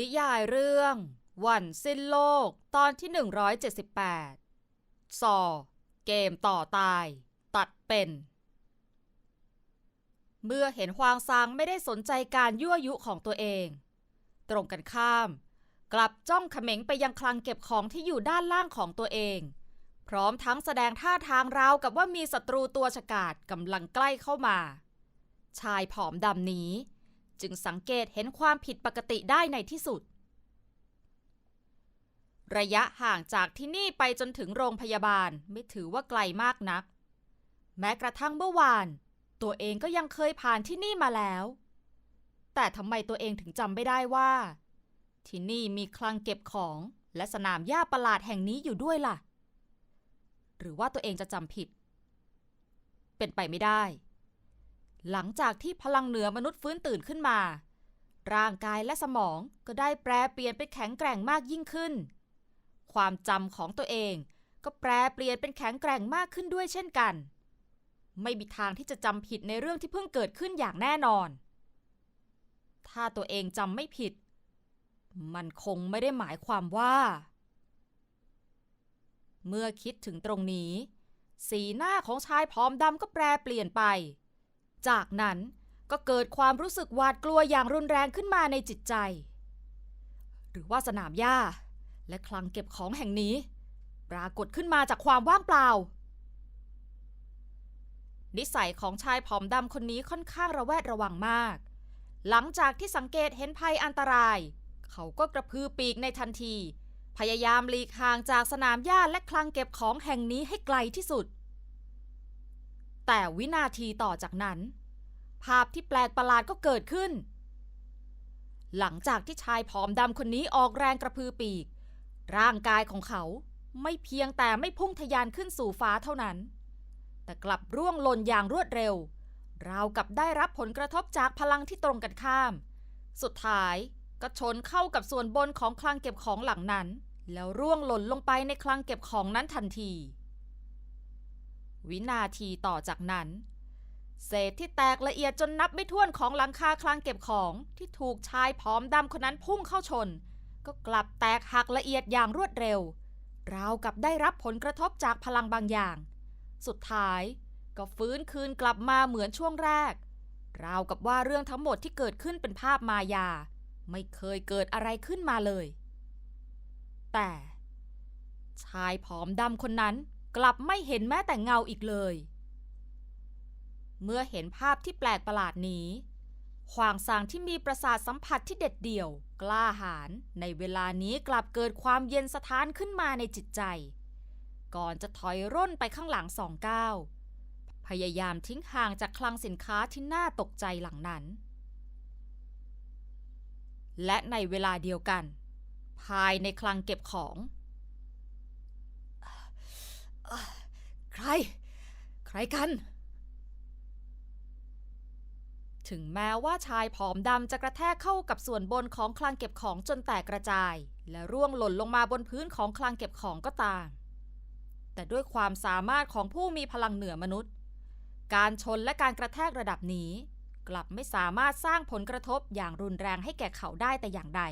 นิยายเรื่อง วันสิ้นโลกตอนที่ 178 ซอ เกมต่อตาย ตัดเป็น เมื่อเห็นฮวางซางไม่ได้สนใจการยั่วยุของตัวเอง ตรงกันข้าม กลับจ้องเขม็งไปยังคลังเก็บของที่อยู่ด้านล่างของตัวเอง พร้อมทั้งแสดงท่าทางราวกับว่ามีศัตรูตัวฉกาจกำลังใกล้เข้ามา ชายผอมดำนี้ จึงสังเกตเห็นความผิดปกติได้ในที่สุด ระยะห่างจากที่นี่ไปจนถึงโรงพยาบาลไม่ถือว่าไกลมากนัก แม้กระทั่งเมื่อวาน ตัวเองก็ยังเคยผ่านที่นี่มาแล้ว แต่ทำไมตัวเองถึงจำไม่ได้ว่า ที่นี่มีคลังเก็บของและสนามหญ้าประหลาดแห่งนี้อยู่ด้วยล่ะ หรือว่าตัวเองจะจำผิด เป็นไปไม่ได้ หลังจากที่พลังเหนือมนุษย์ฟื้นตื่นขึ้นมา ร่างกายและสมองก็ได้แปรเปลี่ยนเป็นแข็งแกร่งมากยิ่งขึ้น ความจำของตัวเองก็แปรเปลี่ยนเป็นแข็งแกร่งมากขึ้นด้วยเช่นกัน ไม่มีทางที่จะจำผิดในเรื่องที่เพิ่งเกิดขึ้นอย่างแน่นอน ถ้าตัวเองจำไม่ผิด มันคงไม่ได้หมายความว่า เมื่อคิดถึงตรงนี้ สีหน้าของชายผอมดำก็แปรเปลี่ยนไป จากนั้นก็เกิดความรู้สึกหวาดกลัวอย่างรุนแรงขึ้นมาในจิตใจ หรือว่าสนามหญ้า และคลังเก็บของแห่งนี้ ปรากฏขึ้นมาจากความว่างเปล่า นิสัยของชายผอมดำคนนี้ค่อนข้างระแวดระวังมาก หลังจากที่สังเกตเห็นภัยอันตราย เขาก็กระพือปีกในทันที พยายามหลีกห่างจากสนามหญ้าและคลังเก็บของแห่งนี้ให้ไกลที่สุด แต่วินาทีต่อจากนั้น ภาพที่แปลกประหลาดก็เกิดขึ้น หลังจากที่ชายผอมดำคนนี้ออกแรงกระพือปีก ร่างกายของเขาไม่เพียงแต่ไม่พุ่งทะยานขึ้นสู่ฟ้าเท่านั้น แต่กลับร่วงหล่นอย่างรวดเร็ว ราวกับได้รับผลกระทบจากพลังที่ตรงกันข้าม สุดท้ายก็ชนเข้ากับส่วนบนของคลังเก็บของหลังนั้น แล้วร่วงหล่นลงไปในคลังเก็บของนั้นทันที วินาทีต่อจากนั้น เศษที่แตกละเอียดจนนับไม่ถ้วนของหลังคาคลังเก็บของที่ถูกชายผอมดำคนนั้นพุ่งเข้าชน ก็กลับแตกหักละเอียดอย่างรวดเร็ว ราวกับได้รับผลกระทบจากพลังบางอย่าง สุดท้ายก็ฟื้นคืนกลับมาเหมือนช่วงแรก ราวกับว่าเรื่องทั้งหมดที่เกิดขึ้นเป็นภาพมายา ไม่เคยเกิดอะไรขึ้นมาเลย แต่ ชายผอมดำคนนั้น กลับไม่เห็นแม้แต่เงาอีกเลย เมื่อเห็นภาพที่แปลกประหลาดนี้ขวางซางที่มีประสาทสัมผัสที่เด็ดเดี่ยว กล้าหาญในเวลานี้กลับเกิดความเย็นสะท้านขึ้นมาในจิตใจ ก่อนจะถอยร่นไปข้างหลังสองก้าวพยายามทิ้งห่างจากคลังสินค้าที่น่าตกใจหลังนั้น และในเวลาเดียวกัน ภายในคลังเก็บของ ใคร ใครกัน ถึงแม้ว่าชายผอมดำจะกระแทกเข้ากับส่วนบนของคลังเก็บของจนแตกกระจาย และร่วงหล่นลงมาบนพื้นของคลังเก็บของก็ตาม แต่ด้วยความสามารถของผู้มีพลังเหนือมนุษย์ การชนและการกระแทกระดับนี้ กลับไม่สามารถสร้างผลกระทบอย่างรุนแรงให้แก่เขาได้แต่อย่างใด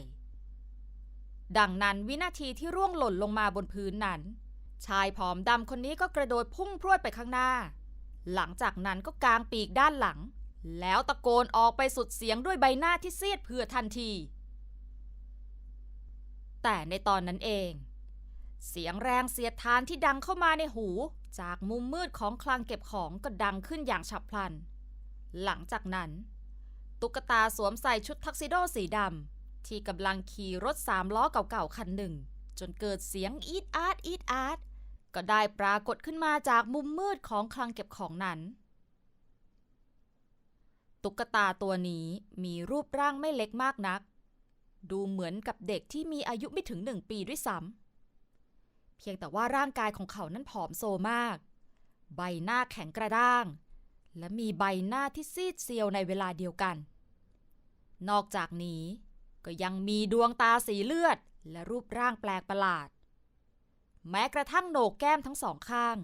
ดังนั้นวินาทีที่ร่วงหล่นลงมาบนพื้นนั้น ชายผอมดำคนนี้ก็กระโดดพุ่งพรวดไปข้างหน้า หลังจากนั้นก็กางปีกด้านหลัง แล้วตะโกนออกไปสุดเสียงด้วยใบหน้าที่เซียดเพื่อทันที แต่ในตอนนั้นเอง เสียงแรงเสียดทานที่ดังเข้ามาในหูจากมุมมืดของคลังเก็บของก็ดังขึ้นอย่างฉับพลัน หลังจากนั้น ตุ๊กตาสวมใส่ชุดทักซิโดสีดำที่กำลังขี่รถสามล้อเก่าๆคันหนึ่ง จนเกิดเสียงอีดอาร์ตอีดอาร์ต ก็ได้ปรากฏขึ้นมาจากมุมมืดของคลังเก็บของนั้น ตุ๊กตาตัวนี้มีรูปร่างไม่เล็กมากนัก ดูเหมือนกับเด็กที่มีอายุไม่ถึงหนึ่งปีด้วยซ้ำเพียงแต่ว่าร่างกายของเขานั้นผอมโซมาก ใบหน้าแข็งกระด้าง และมีใบหน้าที่ซีดเซียวในเวลาเดียวกัน นอกจากนี้ก็ยังมีดวงตาสีเลือดและรูปร่างแปลกประหลาด แม้กระทั่งโหนกแก้มทั้งสองข้าง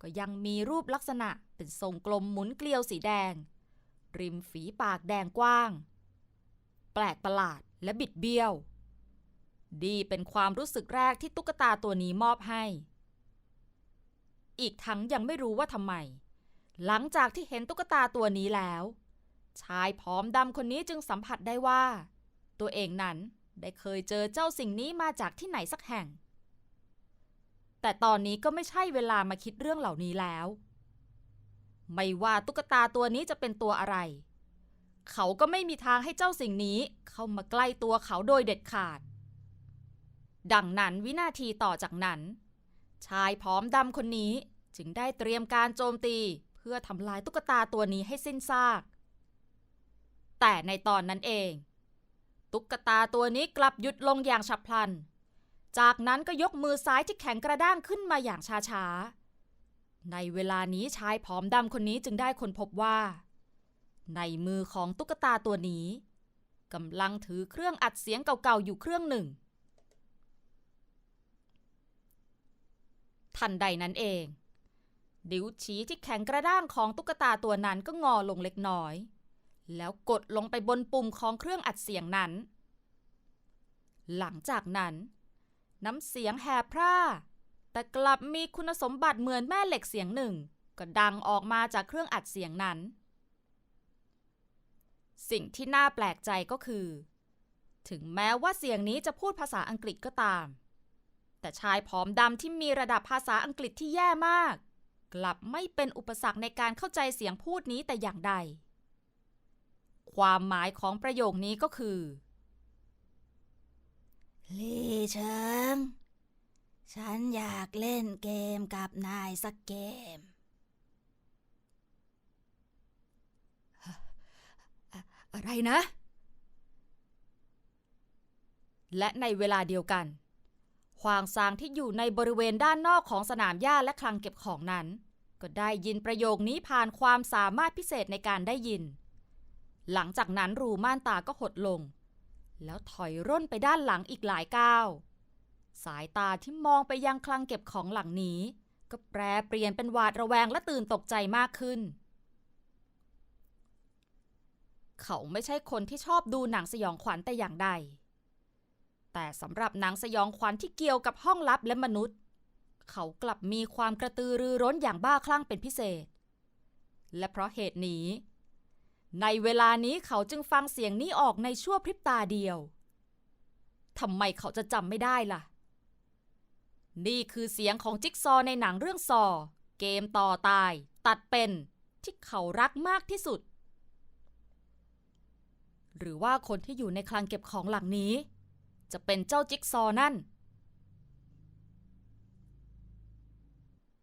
ก็ยังมีรูปลักษณะเป็นทรงกลมหมุนเกลียวสีแดง ริมฝีปากแดงกว้าง แปลกประหลาดและบิดเบี้ยว ดีเป็นความรู้สึกแรกที่ตุ๊กตาตัวนี้มอบให้ อีกทั้งยังไม่รู้ว่าทำไม หลังจากที่เห็นตุ๊กตาตัวนี้แล้ว ชายผอมดำคนนี้จึงสัมผัสได้ว่า ตัวเองนั้นได้เคยเจอเจ้าสิ่งนี้มาจากที่ไหนสักแห่ง แต่ตอนนี้ก็ไม่ใช่เวลามาคิดเรื่องเหล่านี้แล้ว ไม่ว่าตุ๊กตาตัวนี้จะเป็นตัวอะไร เขาก็ไม่มีทางให้เจ้าสิ่งนี้เข้ามาใกล้ตัวเขาโดยเด็ดขาด ดังนั้นวินาทีต่อจากนั้น ชายผอมดำคนนี้จึงได้เตรียมการโจมตีเพื่อทำลายตุ๊กตาตัวนี้ให้สิ้นซาก แต่ในตอนนั้นเอง ตุ๊กตาตัวนี้กลับหยุดลงอย่างฉับพลัน จากนั้นก็ยกมือซ้ายที่แข็งกระด้างขึ้นมาอย่างช้าๆ ในเวลานี้ชายผอมดำคนนี้จึงได้ค้นพบว่า ในมือของตุ๊กตาตัวนี้กำลังถือเครื่องอัดเสียงเก่าๆอยู่เครื่องหนึ่ง ทันใดนั้นเอง ดิ้วชี้ที่แข็งกระด้างของตุ๊กตาตัวนั้นก็งอลงเล็กน้อย แล้วกดลงไปบนปุ่มของเครื่องอัดเสียงนั้น หลังจากนั้น น้ำเสียงแหบพร่า แต่กลับมีคุณสมบัติเหมือนแม่เหล็กเสียงหนึ่ง ก็ดังออกมาจากเครื่องอัดเสียงนั้น สิ่งที่น่าแปลกใจก็คือ ถึงแม้ว่าเสียงนี้จะพูดภาษาอังกฤษก็ตาม แต่ชายผอมดำที่มีระดับภาษาอังกฤษที่แย่มาก กลับไม่เป็นอุปสรรคในการเข้าใจเสียงพูดนี้แต่อย่างใด ความหมายของประโยคนี้ก็คือ ลี่เฉิง ฉันอยากเล่นเกมกับนายสักเกม อะไรนะ และในเวลาเดียวกันควางซางที่อยู่ในบริเวณด้านนอกของสนามหญ้าและคลังเก็บของนั้น ก็ได้ยินประโยคนี้ผ่านความสามารถพิเศษในการได้ยิน หลังจากนั้นรูม่านตาก็หดลง แล้วถอยร่นไปด้านหลังอีกหลายก้าว สายตาที่มองไปยังคลังเก็บของหลังนี้ ก็แปรเปลี่ยนเป็นหวาดระแวงและตื่นตกใจมากขึ้น เขาไม่ใช่คนที่ชอบดูหนังสยองขวัญแต่อย่างใด แต่สำหรับหนังสยองขวัญที่เกี่ยวกับห้องลับและมนุษย์ เขากลับมีความกระตือรือร้นอย่างบ้าคลั่งเป็นพิเศษ และเพราะเหตุนี้ ในเวลานี้เขาจึงฟังเสียงนี้ออกในชั่วพริบตาเดียว ทำไมเขาจะจำไม่ได้ล่ะ นี่คือเสียงของจิ๊กซอในหนังเรื่องซอ เกมต่อตาย ตัดเป็นที่เขารักมากที่สุด หรือว่าคนที่อยู่ในคลังเก็บของหลังนี้ จะเป็นเจ้าจิ๊กซอนั่น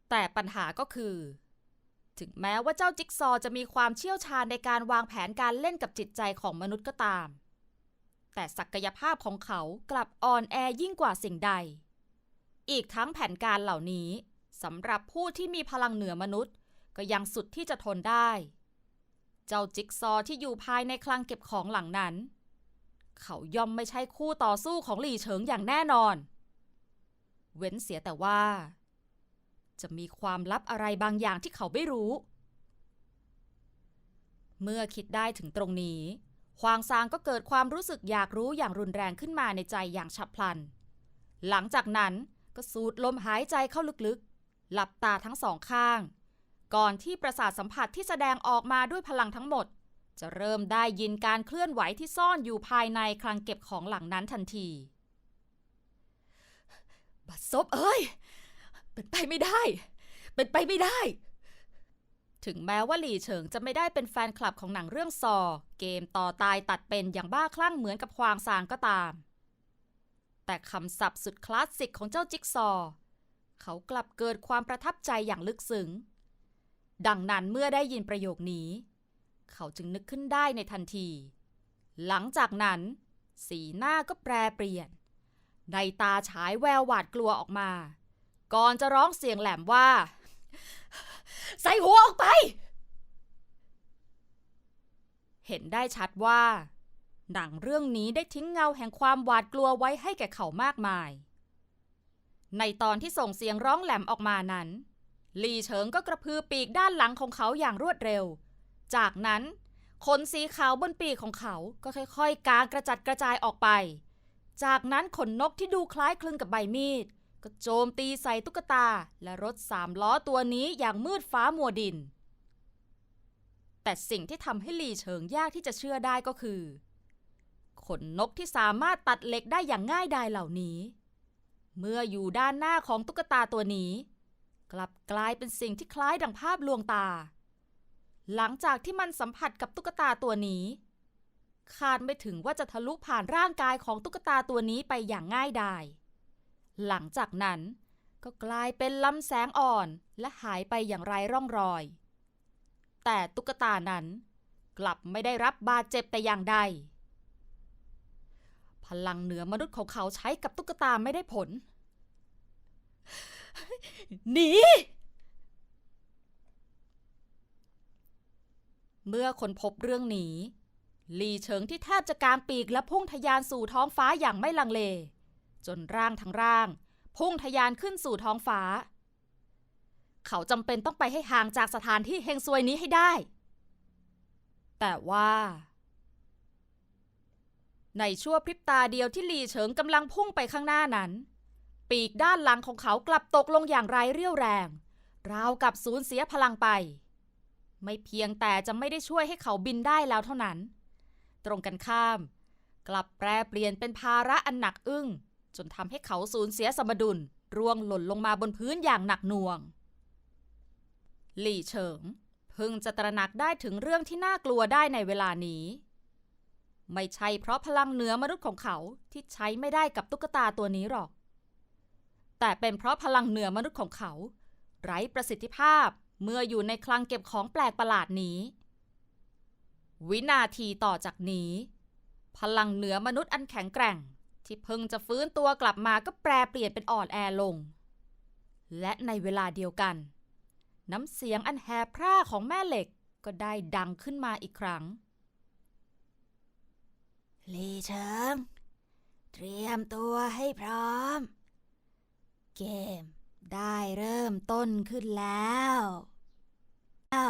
แต่ปัญหาก็คือ ถึงแม้ว่าเจ้าจิ๊กซอจะมีความเชี่ยวชาญในการวางแผนการเล่นกับจิตใจของมนุษย์ก็ตาม แต่ศักยภาพของเขากลับอ่อนแอยิ่งกว่าสิ่งใด อีกทั้งแผนการเหล่านี้สำหรับผู้ที่มีพลังเหนือมนุษย์ ก็ยังสุดที่จะทนได้ เจ้าจิ๊กซอที่อยู่ภายในคลังเก็บของหลังนั้น เขาย่อมไม่ใช่คู่ต่อสู้ของหลี่เฉิงอย่างแน่นอน เว้นเสียแต่ว่า จะมีความลับอะไรบางอย่างที่เขาไม่รู้ เมื่อคิดได้ถึงตรงนี้ ควางซางก็เกิดความรู้สึกอยากรู้อย่างรุนแรงขึ้นมาในใจอย่างฉับพลัน หลังจากนั้นก็สูดลมหายใจเข้าลึกๆ หลับตาทั้งสองข้าง ก่อนที่ประสาทสัมผัสที่แสดงออกมาด้วยพลังทั้งหมด จะเริ่มได้ยินการเคลื่อนไหวที่ซ่อนอยู่ภายในคลังเก็บของหลังนั้นทันที บัดซบเอ้ย เป็นไปไม่ได้ เป็นไปไม่ได้ ถึงแม้ว่าหลี่เฉิงจะไม่ได้เป็นแฟนคลับของหนังเรื่องซอ เกมต่อตายตัดเป็นอย่างบ้าคลั่งเหมือนกับควางซางก็ตาม แต่คำศัพท์สุดคลาสสิกของเจ้าจิ๊กซอ เขากลับเกิดความประทับใจอย่างลึกซึ้ง ดังนั้นเมื่อได้ยินประโยคนี้ เขาจึงนึกขึ้นได้ในทันที หลังจากนั้น สีหน้าก็แปรเปลี่ยน ในตาฉายแววหวาดกลัวออกมา ก่อนจะร้องเสียงแหลมว่า ใส่หัวออกไป เห็นได้ชัดว่า หนังเรื่องนี้ได้ทิ้งเงาแห่งความหวาดกลัวไว้ให้แก่เขามากมาย ในตอนที่ส่งเสียงร้องแหลมออกมานั้นลีเฉิงก็กระพือปีกด้านหลังของเขาอย่างรวดเร็ว จากนั้นขนสีขาวบนปีกของเขาก็ค่อยๆ กางกระจัดกระจายออกไป จากนั้นขนนกที่ดูคล้ายคลึงกับใบมีด ก็โจมตีใส่ตุ๊กตาและรถสามล้อตัวนี้อย่างมืดฟ้ามัวดิน แต่สิ่งที่ทำให้หลีเฉิงยากที่จะเชื่อได้ก็คือ ขนนกที่สามารถตัดเหล็กได้อย่างง่ายดายเหล่านี้ เมื่ออยู่ด้านหน้าของตุ๊กตาตัวนี้ กลับกลายเป็นสิ่งที่คล้ายดังภาพลวงตา หลังจากที่มันสัมผัสกับตุ๊กตาตัวนี้คาดไม่ถึงว่าจะทะลุผ่านร่างกายของตุ๊กตาตัวนี้ไปอย่างง่ายดาย หลังจากนั้นก็กลายเป็นลำแสงอ่อนและหายไปอย่างไร้ร่องรอย แต่ตุ๊กตานั้นกลับไม่ได้รับบาดเจ็บแต่อย่างใด พลังเหนือมนุษย์ของเขาใช้กับตุ๊กตาไม่ได้ผล หนี เมื่อคนพบเรื่องนี้ ลีเฉิงที่แทบจะกางปีกและพุ่งทะยานสู่ท้องฟ้าอย่างไม่ลังเล จนร่างทั้งร่าง พุ่งทะยานขึ้นสู่ท้องฟ้า เขาจำเป็นต้องไปให้ห่างจากสถานที่เฮงซวยนี้ให้ได้ แต่ว่า ในชั่วพริบตาเดียวที่หลีเฉิงกำลังพุ่งไปข้างหน้านั้น ปีกด้านหลังของเขากลับตกลงอย่างไรเรี่ยวแรง ราวกับสูญเสียพลังไป ไม่เพียงแต่จะไม่ได้ช่วยให้เขาบินได้แล้วเท่านั้น ตรงกันข้ามกลับแปรเปลี่ยนเป็นภาระอันหนักอึ้ง จนทำให้เขาสูญเสียสมดุล ร่วงหล่นลงมาบนพื้นอย่างหนักหน่วง หลี่เฉิงเพิ่งจะตระหนักได้ถึงเรื่องที่น่ากลัวได้ในเวลานี้ ไม่ใช่เพราะพลังเหนือมนุษย์ของเขาที่ใช้ไม่ได้กับตุ๊กตาตัวนี้หรอก แต่เป็นเพราะพลังเหนือมนุษย์ของเขา ไร้ประสิทธิภาพเมื่ออยู่ในคลังเก็บของแปลกประหลาดนี้ วินาทีต่อจากนี้ พลังเหนือมนุษย์อันแข็งแกร่ง ที่เพิ่งจะฟื้นตัวกลับมาก็แปรเปลี่ยนเป็นอ่อนแอลง และในเวลาเดียวกัน น้ำเสียงอันแหบพร่าของแม่เหล็กก็ได้ดังขึ้นมาอีกครั้ง ลีเฉิงเตรียมตัวให้พร้อม เกมได้เริ่มต้นขึ้นแล้วเอ้า